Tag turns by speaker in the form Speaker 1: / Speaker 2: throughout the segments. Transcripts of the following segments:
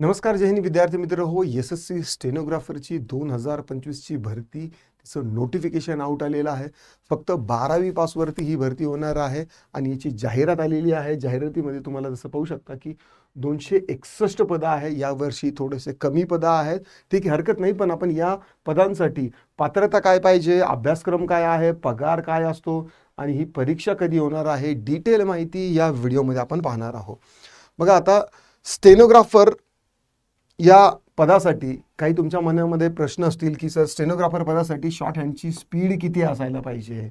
Speaker 1: नमस्कार जय हिंद. विद्यार्थी मित्र हो एस एस सी स्टेनोग्राफरची दोन हजार पंचवीसची भरती तिचं नोटिफिकेशन आउट आलेलं आहे. फक्त बारावी पासवरती ही भरती होणार आहे आणि याची जाहिरात आलेली आहे. जाहिरातीमध्ये तुम्हाला जसं पाहू शकता की दोनशे एकसष्ट पदं आहे. यावर्षी थोडेसे कमी पदं आहेत. ठीक आहे हरकत नाही पण आपण या पदांसाठी पात्रता काय पाहिजे अभ्यासक्रम काय आहे पगार काय असतो आणि ही परीक्षा कधी होणार आहे डिटेल माहिती या व्हिडिओमध्ये आपण पाहणार आहोत. बघा आता स्टेनोग्राफर या पदासाठी काही तुमच्या मनामध्ये प्रश्न असतील की सर स्टेनोग्राफर पदासाठी शॉर्ट हँडची स्पीड किती असायला पाहिजे?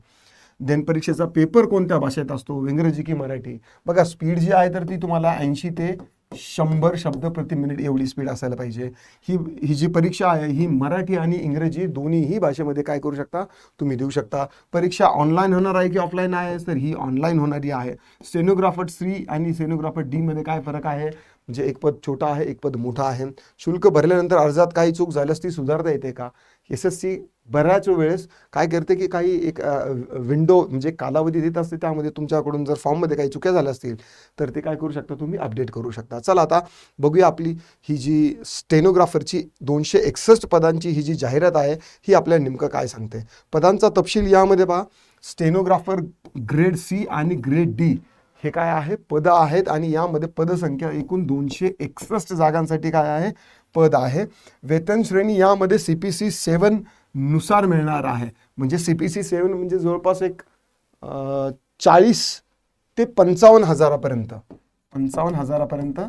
Speaker 1: देन परीक्षेचा पेपर कोणत्या भाषेत असतो? इंग्रजी की मराठी? बघा स्पीड जी आहे तर ती तुम्हाला ऐंशी ते शंभर शब्द प्रति मिनिट एवढी स्पीड असायला पाहिजे. ही ही जी परीक्षा आहे ही मराठी आणि इंग्रजी दोन्हीही भाषेमध्ये काय करू शकता? तुम्ही देऊ शकता. परीक्षा ऑनलाईन होणार आहे की ऑफलाईन आहे? तर ही ऑनलाईन होणारी आहे. स्टेनोग्राफर सी आणि सेनोग्राफर डीमध्ये काय फरक आहे? म्हणजे एक पद छोटा आहे एक पद मोठा आहे. शुल्क भरल्यानंतर अर्जात काही चूक झाल्यास ती सुधारता येते का? एस एस सी बऱ्याच वेळेस काय करते की काही एक विंडो म्हणजे कालावधी देत असते त्यामध्ये तुमच्याकडून जर फॉर्ममध्ये काही चुक्या झाल्या असतील तर ते काय करू शकता? तुम्ही अपडेट करू शकता. चला आता बघूया आपली ही जी स्टेनोग्राफरची दोनशे एकसष्ट पदांची ही जी जाहिरात आहे ही आपल्याला नेमकं काय सांगते? पदांचा तपशील यामध्ये पहा. स्टेनोग्राफर ग्रेड सी आणि ग्रेड डी हे काय आहे पद आहेत आणि यामध्ये पदसंख्या एकूण दोनशे एकसष्ट जागांसाठी काय आहे? पद आहे. वेतन श्रेणी यामध्ये सी पी सी सेवननुसार मिळणार आहे. म्हणजे सी पी सी सेवन म्हणजे जवळपास एक चाळीस ते पंचावन्न हजारापर्यंत. पंचावन्न हजारापर्यंत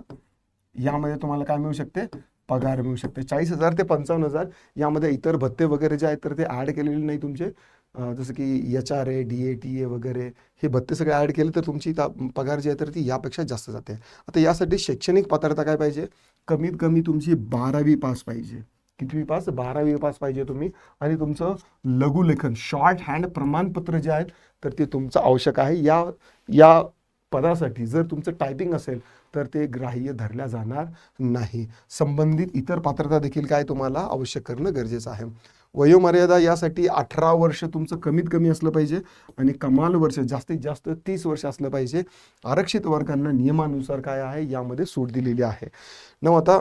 Speaker 1: यामध्ये तुम्हाला काय मिळू शकते? पगार मिळू शकते. चाळीस हजार ते पंचावन्न हजार यामध्ये इतर भत्ते वगैरे जे आहेत तर ते ॲड केलेले नाही तुमचे. जसं की H R A D A T A वगैरे हे भत्ते सगळे ॲड केले तर तुमची पगार जी आहे तर ती यापेक्षा जास्त जाते. आता यासाठी शैक्षणिक पात्रता काय पाहिजे? कमीत कमी तुमची बारावी पास पाहिजे. कितवी पास बारावी पास पाहिजे तुम्ही. आणि तुमचं लघुलेखन शॉर्ट हँड प्रमाणपत्र जे आहेत तर ते तुमचं आवश्यक आहे. या या पदासाठी जर तुमचं टायपिंग असेल तर ते ग्राह्य धरल्या जाणार नाही. संबंधित इतर पात्रता देखील काय तुम्हाला आवश्यक करणं गरजेचं आहे. वयोमर्यादा यासाठी अठरा वर्ष तुमचं कमीत कमी असलं पाहिजे आणि कमाल वर्ष जास्तीत जास्त तीस वर्ष असलं पाहिजे. आरक्षित वर्गांना नियमानुसार काय आहे यामध्ये सूट दिलेली आहे. न आता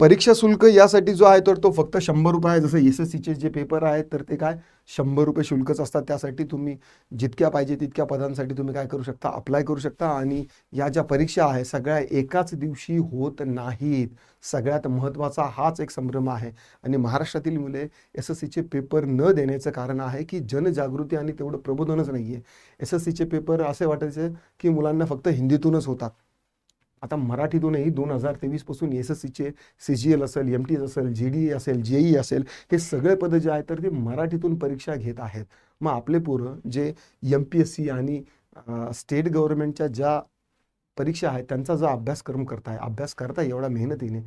Speaker 1: परीक्षा शुल्क यासाठी जो आहे तर तो फक्त शंभर रुपये आहे. जसं एस एस सीचे जे पेपर आहेत तर ते काय? शंभर रुपये शुल्कच असतात. त्यासाठी तुम्ही जितक्या पाहिजे तितक्या पदांसाठी तुम्ही काय करू शकता? अप्लाय करू शकता. आणि या ज्या परीक्षा आहे सगळ्या एकाच दिवशी होत नाहीत. सगळ्यात महत्त्वाचा हाच एक संभ्रम आहे. आणि महाराष्ट्रातील मुले एस एस सीचे पेपर न देण्याचं कारण आहे की जनजागृती आणि तेवढं प्रबोधनच नाही आहे एस एस सीचे पेपर असे वाटायचे की मुलांना फक्त हिंदीतूनच होतात. आता मराठीतूनही दोन हजार तेवीसपासून एस एस सीचे सी जी एल असेल एम टी एस असेल जी डी असेल जे ई असेल हे सगळे पदं जे आहेत तर ते मराठीतून परीक्षा घेत आहेत. मग आपले पोरं जे एम पी एस सी आणि स्टेट गव्हर्नमेंटच्या ज्या परीक्षा आहेत त्यांचा जो अभ्यासक्रम करताय अभ्यास करताय एवढ्या मेहनतीने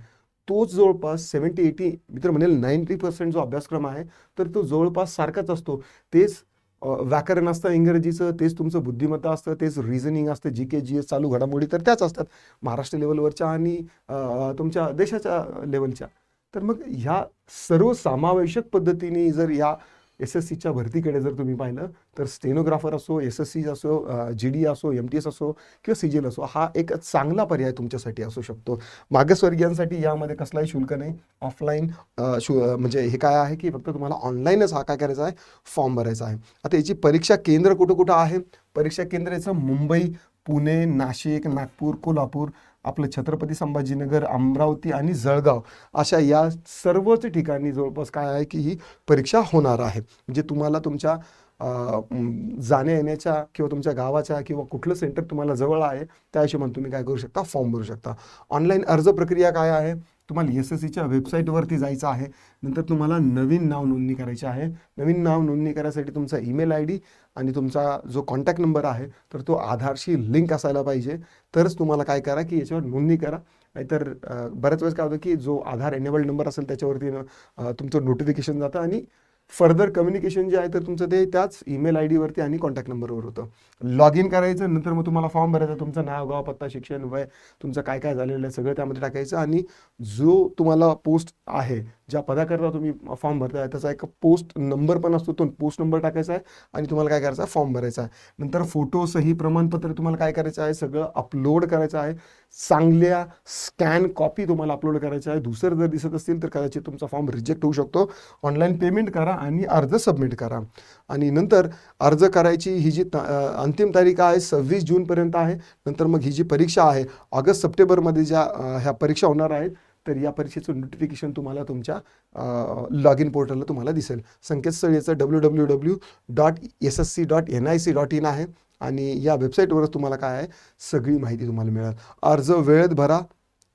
Speaker 1: तोच जवळपास सेवन्टी एटी मी तर म्हणेल नाईन्टी पर्सेंट जो अभ्यासक्रम आहे तर तो जवळपास सारखाच असतो. तेच व्याकरण असतं इंग्रजीचं तेच तुमचं बुद्धिमत्ता असतं तेच रिझनिंग असतं जी के जी एस चालू घडामोडी तर त्याच असतात. महाराष्ट्र लेवलवरच्या आणि तुमच्या देशाच्या लेवलच्या तर मग ह्या सर्व समावेशक पद्धतीने जर या एस एस सीच्या भरतीकडे जर तुम्ही पाहिलं तर स्टेनोग्राफर असो एस एस सी असो जी डी असो एम टी एस असो किंवा सी जी एल असो हा एक चांगला पर्याय तुमच्यासाठी असू शकतो. मागासवर्गीयांसाठी यामध्ये कसलाही शुल्क नाही. ऑफलाईन शु म्हणजे हे काय आहे की फक्त तुम्हाला ऑनलाईनच हा काय करायचा आहे? फॉर्म भरायचा आहे. आता याची परीक्षा केंद्र कुठं कुठं आहे? परीक्षा केंद्र याचं मुंबई पुणे नाशिक नागपूर कोल्हापूर आपलं छत्रपती संभाजीनगर अमरावती आणि जळगाव अशा या सर्वच ठिकाणी जवळपास काय आहे की ही परीक्षा होणार आहे. म्हणजे तुम्हाला तुमच्या जाण्या येण्याच्या किंवा तुमच्या गावाच्या किंवा कुठलं सेंटर तुम्हाला जवळ आहे त्या हिशोबाने तुम्ही काय करू शकता फॉर्म भरू शकता. ऑनलाईन अर्ज प्रक्रिया काय आहे? तुम्हाला एस एस सीच्या वेबसाईटवरती जायचं आहे. नंतर तुम्हाला नवीन नाव नोंदणी करायची आहे. नवीन नाव नोंदणी करायसाठी तुमचा ईमेल आय डी आणि तुमचा जो कॉन्टॅक्ट नंबर आहे तर तो आधारशी लिंक असायला पाहिजे. तरच तुम्हाला काय करा की याच्यावर नोंदणी करा. नाहीतर बऱ्याच वेळेस काय होतं की जो आधार एनेबल्ड नंबर असेल त्याच्यावरती तुमचं नोटिफिकेशन जातं आणि फर्दर कम्युनिकेशन जे आहे तर तुमचं ते त्याच ईमेल आय डीवरती आणि कॉन्टॅक्ट नंबरवर होतं. लॉग इन करायचं नंतर मग तुम्हाला फॉर्म भरायचा तुमचं नाव गाव पत्ता शिक्षण वय तुमचं काय काय झालेलं आहे सगळं त्यामध्ये टाकायचं आणि जो तुम्हाला पोस्ट आहे ज्या पदाकरता तुम्ही फॉर्म भरताय त्याचा एक पोस्ट नंबर पण असतो तो पोस्ट नंबर टाकायचा आहे आणि तुम्हाला काय करायचं आहे? फॉर्म भरायचा आहे. नंतर फोटो सही प्रमाणपत्र तुम्हाला काय करायचं आहे? सगळं अपलोड करायचं आहे. चांगल्या स्कॅन कॉपी तुम्हाला अपलोड करायचं आहे. दुसरं जर दिसत असतील तर कदाचित तुमचा फॉर्म रिजेक्ट होऊ शकतो. ऑनलाईन पेमेंट करा. आणि अर्ज सबमिट करा. आणि नंतर अर्ज करायची ही जी ता- अंतिम तारीख आहे सव्वीस जूनपर्यंत आहे. नंतर मग ही जी परीक्षा आहे ऑगस्ट सप्टेंबरमध्ये ज्या ह्या परीक्षा होणार आहेत तर या परीक्षेचं नोटिफिकेशन तुम्हाला तुमच्या लॉग इन पोर्टलला तुम्हाला दिसेल. संकेतस्थळ याचं W W W dot S S C dot N I C dot in आहे. आणि या वेबसाईटवरच तुम्हाला काय आहे सगळी माहिती तुम्हाला मिळेल. अर्ज वेळेत भरा.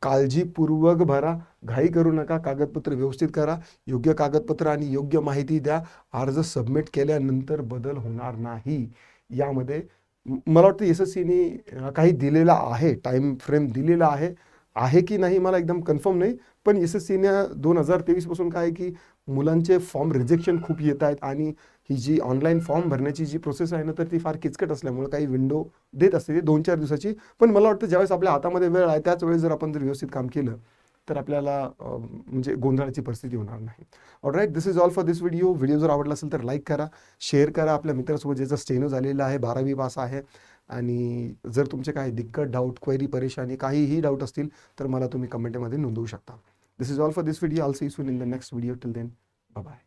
Speaker 1: काळजीपूर्वक भरा. घाई करू नका. कागदपत्र व्यवस्थित करा. योग्य कागदपत्र आणि योग्य माहिती द्या. अर्ज सबमिट केल्यानंतर बदल होणार नाही. यामध्ये मला वाटतं एस एस सीने काही दिलेला आहे. टाईम फ्रेम दिलेला आहे. आहे की नाही मला एकदम कन्फर्म नाही. पण एस एस सीने दोन हजार तेवीसपासून काय की मुलांचे फॉर्म रिजेक्शन खूप येत आहेत आणि ही जी ऑनलाईन फॉर्म भरण्याची जी प्रोसेस आहे ना तर ती फार किचकट असल्यामुळे काही विंडो देत असते ती दोन चार दिवसाची. पण मला वाटतं ज्यावेळेस आपल्या हातामध्ये वेळ आहे त्याच वेळेस जर आपण जर व्यवस्थित काम केलं तर आपल्याला म्हणजे गोंधळाची परिस्थिती होणार नाही. Alright this is all for this video video जर आवडला असेल तर लाईक करा शेअर करा. आपल्या मित्रासोबत ज्याचा स्टेनो झालेला आहे बारावी पास आहे आणि जर तुमचे काही दिक्कत डाऊट क्वेरी परेशानी काहीही डाऊट असतील तर मला तुम्ही कमेंटमध्ये नोंदवू शकता. This is all for this video all see soon in the next video till then bye